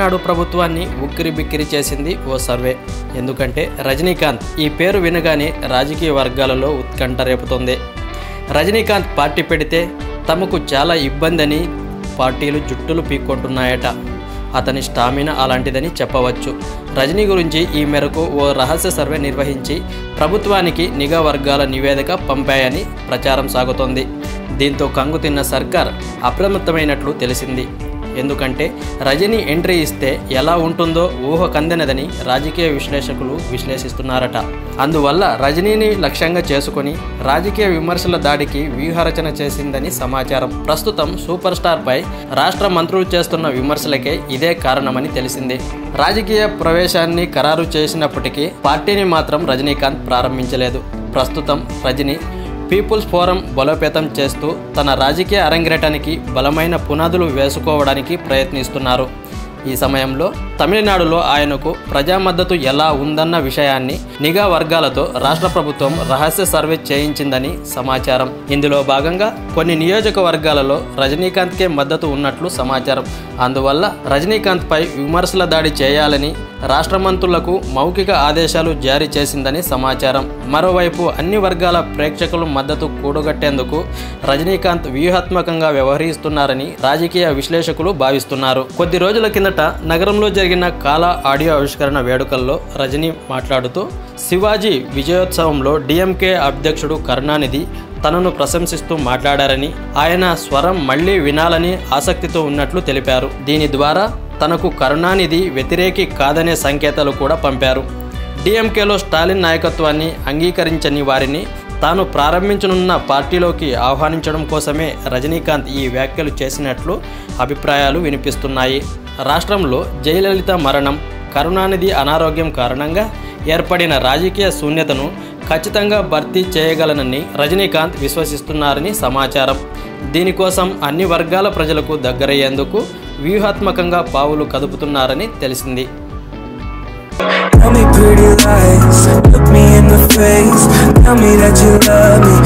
తమిళనాడు ప్రభుత్వాన్ని ఉక్కిరి బిక్కిరి చేసింది ఓ సర్వే. ఎందుకంటే రజనీకాంత్ ఈ పేరు వినగానే రాజకీయ వర్గాలలో ఉత్కంఠ రేపుతోంది. రజనీకాంత్ పార్టీ పెడితే తమకు చాలా ఇబ్బంది అని పార్టీలు జుట్టులు పీక్కుంటున్నాయట. అతని స్టామినా అలాంటిదని చెప్పవచ్చు. రజనీ గురించి ఈ మేరకు ఓ రహస్య సర్వే నిర్వహించి ప్రభుత్వానికి నిఘా వర్గాల నివేదిక పంపాయని ప్రచారం సాగుతోంది. దీంతో కంగుతిన్న సర్కార్ అప్రమత్తమైనట్లు తెలిసింది. ఎందుకంటే రజనీ ఎంట్రీ ఇస్తే ఎలా ఉంటుందో ఊహ కందెనదని రాజకీయ విశ్లేషకులు విశ్లేషిస్తున్నారట. అందువల్ల రజనీని లక్ష్యంగా చేసుకుని రాజకీయ విమర్శల దాడికి వ్యూహరచన చేసిందని సమాచారం. ప్రస్తుతం సూపర్ స్టార్ పై రాష్ట్ర మంత్రులు చేస్తున్న విమర్శలకే ఇదే కారణమని తెలిసింది. రాజకీయ ప్రవేశాన్ని ఖరారు చేసినప్పటికీ పార్టీని మాత్రం రజనీకాంత్ ప్రారంభించలేదు. ప్రస్తుతం రజనీ పీపుల్స్ ఫోరం బలోపేతం చేస్తూ తన రాజకీయ అరంగేటానికి బలమైన పునాదులు వేసుకోవడానికి ప్రయత్నిస్తున్నారు. ఈ సమయంలో తమిళనాడులో ఆయనకు ప్రజా మద్దతు ఎలా ఉందన్న విషయాన్ని నిఘా వర్గాలతో రాష్ట్ర ప్రభుత్వం రహస్య సర్వే చేయించిందని సమాచారం. ఇందులో భాగంగా కొన్ని నియోజకవర్గాలలో రజనీకాంత్కే మద్దతు ఉన్నట్లు సమాచారం. అందువల్ల రజనీకాంత్పై విమర్శల దాడి చేయాలని రాష్ట్ర మంత్రులకు మౌఖిక ఆదేశాలు జారీ చేసిందని సమాచారం. మరోవైపు అన్ని వర్గాల ప్రేక్షకుల మద్దతు కూడగట్టేందుకు రజనీకాంత్ వ్యూహాత్మకంగా వ్యవహరిస్తున్నారని రాజకీయ విశ్లేషకులు భావిస్తున్నారు. కొద్ది రోజుల కిందట నగరంలో జరిగిన కాల ఆడియో ఆవిష్కరణ వేడుకల్లో రజనీ మాట్లాడుతూ శివాజీ విజయోత్సవంలో డిఎంకే అధ్యక్షుడు కరుణానిధి తనను ప్రశంసిస్తూ మాట్లాడారని ఆయన స్వరం మళ్ళీ వినాలని ఆసక్తితో ఉన్నట్లు తెలిపారు. దీని ద్వారా తనకు కరుణానిధి వ్యతిరేకి కాదనే సంకేతాలు కూడా పంపారు. డిఎంకేలో స్టాలిన్ నాయకత్వాన్ని అంగీకరించని వారిని తాను ప్రారంభించనున్న పార్టీలోకి ఆహ్వానించడం కోసమే రజనీకాంత్ ఈ వ్యాఖ్యలు చేసినట్లు అభిప్రాయాలు వినిపిస్తున్నాయి. రాష్ట్రంలో జయలలిత మరణం కరుణానిధి అనారోగ్యం కారణంగా ఏర్పడిన రాజకీయ శూన్యతను ఖచ్చితంగా భర్తీ చేయగలనని రజనీకాంత్ విశ్వసిస్తున్నారని సమాచారం. దీనికోసం అన్ని వర్గాల ప్రజలకు దగ్గరయ్యేందుకు వ్యూహాత్మకంగా పావులు కదుపుతున్నారని తెలిసింది Tell me pretty lies, look me in the face Tell me that you love me,